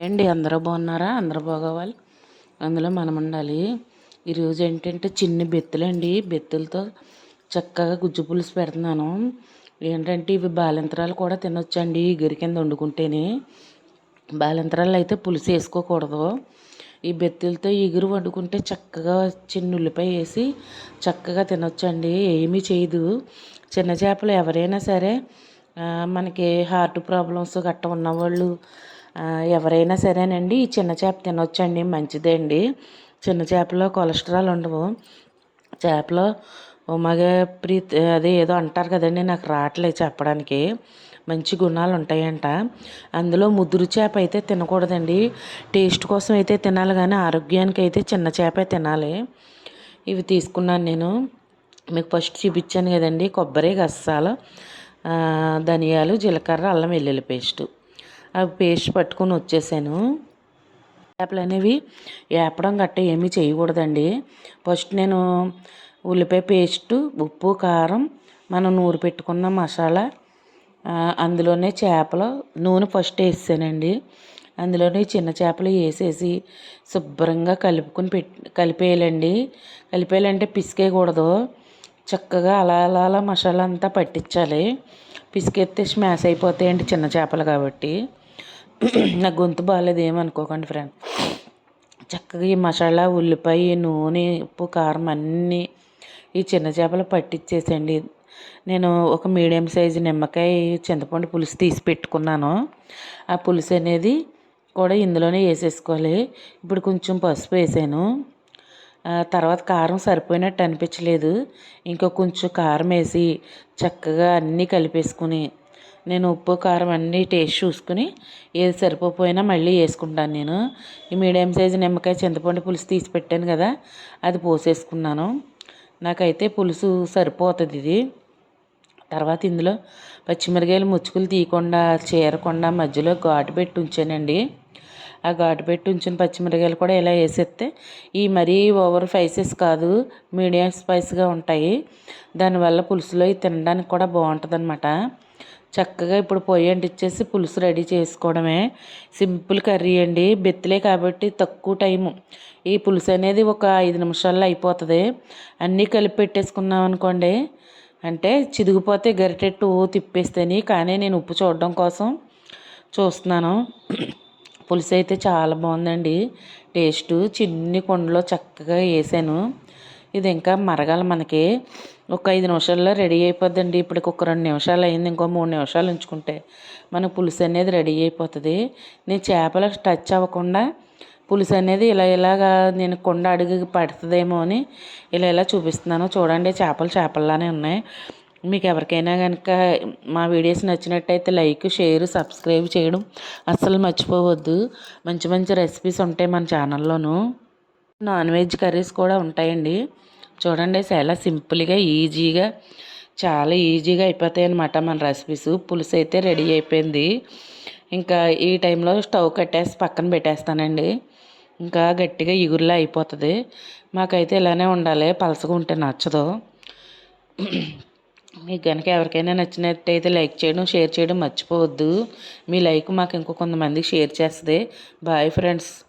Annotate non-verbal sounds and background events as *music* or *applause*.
ఏంటి? అందరూ బాగున్నారా? అందరూ బాగోవాలి? అందులో మనం ఉండాలి. ఈరోజు ఏంటంటే చిన్ని బెత్తులండి. బెత్తులతో చక్కగా గుజ్జు పులుసు పెడుతున్నాను. ఏంటంటే ఇవి బాలింతరాలు కూడా తినొచ్చండి. ఇగురి కింద వండుకుంటేనే. బాలింతరాలు అయితే పులుసు వేసుకోకూడదు. ఈ బెత్తులతో ఎగురు వండుకుంటే చక్కగా చిన్న ఉల్లిపాయ వేసి చక్కగా తినొచ్చండి. ఏమీ చేయదు. చిన్న చేపలు ఎవరైనా సరే మనకి హార్ట్ ప్రాబ్లమ్స్ గట్ట ఉన్నవాళ్ళు ఎవరైనా సరేనండి ఈ చిన్న చేప తినొచ్చండి మంచిదే అండి. చిన్న చేపలో కొలెస్ట్రాల్ ఉండవు. చేపలో ఒమేగా ప్రీత్ అదే ఏదో అంటారు కదండి నాకు రావట్లేదు చెప్పడానికి. మంచి గుణాలు ఉంటాయంట. అందులో ముదురు చేప అయితే తినకూడదండి. టేస్ట్ కోసం అయితే తినాలి కానీ ఆరోగ్యానికి అయితే చిన్న చేపే తినాలి. ఇవి తీసుకున్నాను నేను. మీకు ఫస్ట్ చూపించాను కదండి కొబ్బరి గస్సాలు ధనియాలు జీలకర్ర అల్లం వెల్లుల్లి పేస్టు. అవి పేస్ట్ పట్టుకొని వచ్చేసాను. చేపలు అనేవి వేపడం గట్ట ఏమీ చేయకూడదండి. ఫస్ట్ నేను ఉల్లిపాయ పేస్టు ఉప్పు కారం మనం నూరు పెట్టుకున్న మసాలా అందులోనే చేపలు నూనె ఫస్ట్ వేసానండి అందులోనే చిన్న చేపలు వేసేసి శుభ్రంగా కలుపుకొని పెట్టి కలిపేయాలండి. కలిపేయాలంటే పిసికేయకూడదు. చక్కగా అలా అలా అలా మసాలా అంతా పట్టించాలి. పిసికెత్తే స్మాష్ అయిపోతాయండి చిన్న చేపలు కాబట్టి. *clears throat* నా గొంతు బాగాలేదు ఏమనుకోకండి ఫ్రెండ్. చక్కగా ఈ మసాలా ఉల్లిపాయ నూనె ఉప్పు కారం అన్నీ ఈ చిన్న చేపలు పట్టించేసండి నేను ఒక మీడియం సైజు నిమ్మకాయ చింతపండు పులుసు తీసి పెట్టుకున్నాను. ఆ పులుసు అనేది కూడా ఇందులోనే వేసేసుకోవాలి. ఇప్పుడు కొంచెం పసుపు వేసాను. తర్వాత కారం సరిపోయినట్టు అనిపించలేదు. ఇంకా కొంచెం కారం వేసి చక్కగా అన్నీ కలిపేసుకుని నేను ఉప్పు కారం అన్నీ టేస్ట్ చూసుకుని ఏది సరిపోయినా మళ్ళీ వేసుకుంటాను నేను. ఈ మీడియం సైజు నిమ్మకాయ చింతపండు పులుసు తీసి పెట్టాను కదా అది పోసేసుకున్నాను. నాకైతే పులుసు సరిపోతుంది ఇది. తర్వాత ఇందులో పచ్చిమిరకాయలు ముచ్చుకులు తీయకుండా చీరకుండా మధ్యలో ఘాటు పెట్టి ఉంచానండి. ఆ ఘాటు పెట్టి ఉంచిన పచ్చిమిరకాయలు కూడా ఇలా వేసేస్తే ఈ మరీ ఓవర్ స్పైసెస్ కాదు మీడియం స్పైస్గా ఉంటాయి. దానివల్ల పులుసులో తినడానికి కూడా బాగుంటుంది అనమాట చక్కగా ఇప్పుడు పొయ్యి అంటించేసి పులుసు రెడీ చేసుకోవడమే. సింపుల్ కర్రీ అండి. బెత్తిలే కాబట్టి తక్కువ టైము. ఈ పులుసు అనేది ఒక ఐదు నిమిషాల్లో అయిపోతుంది. అన్నీ కలిపి పెట్టేసుకున్నాం అనుకోండి. అంటే చిదిగిపోతే గరిటెట్టు తిప్పేస్తేని కానీ నేను ఉప్పు చూడడం కోసం చూస్తున్నాను. పులుసు అయితే చాలా బాగుందండి. టేస్ట్ చిన్ని కుండలో చక్కగా వేసాను. ఇది ఇంకా మరగాలి మనకి. ఒక ఐదు నిమిషాల్లో రెడీ అయిపోద్దండి. ఇప్పటికి ఒక రెండు నిమిషాలు అయింది ఇంకో మూడు నిమిషాలు ఉంచుకుంటే. మన పులుసు అనేది రెడీ అయిపోతుంది. నేను చేపలకు టచ్ అవ్వకుండా పులుసు అనేది ఇలా ఇలాగా నేను కొండ అడుగు పడుతుందేమో అని ఇలా ఇలా చూపిస్తున్నాను. చూడండి చేపలు చేపల్లానే ఉన్నాయి. మీకు ఎవరికైనా కనుక మా వీడియోస్ నచ్చినట్టయితే లైక్ షేర్ సబ్స్క్రైబ్ చేయడం అస్సలు మర్చిపోవద్దు. మంచి మంచి రెసిపీస్ ఉంటాయి మన ఛానల్లోనూ. నాన్ వెజ్ కర్రీస్ కూడా ఉంటాయండి. చూడండి చాలా సింపుల్గా ఈజీగా చాలా ఈజీగా అయిపోతాయి అనమాట మన రెసిపీస్. పులుసు అయితే రెడీ అయిపోయింది. ఇంకా ఈ టైంలో స్టవ్ కట్టేసి పక్కన పెట్టేస్తానండి. ఇంకా గట్టిగా ఇగురులా అయిపోతుంది. మాకైతే ఇలానే ఉండాలి. పలసగా ఉంటే నచ్చదు. మీకు కనుక ఎవరికైనా నచ్చినట్టయితే లైక్ చేయడం షేర్ చేయడం మర్చిపోవద్దు. మీ లైక్ మాకు ఇంకో కొంతమందికి షేర్ చేస్తుంది. Bye friends.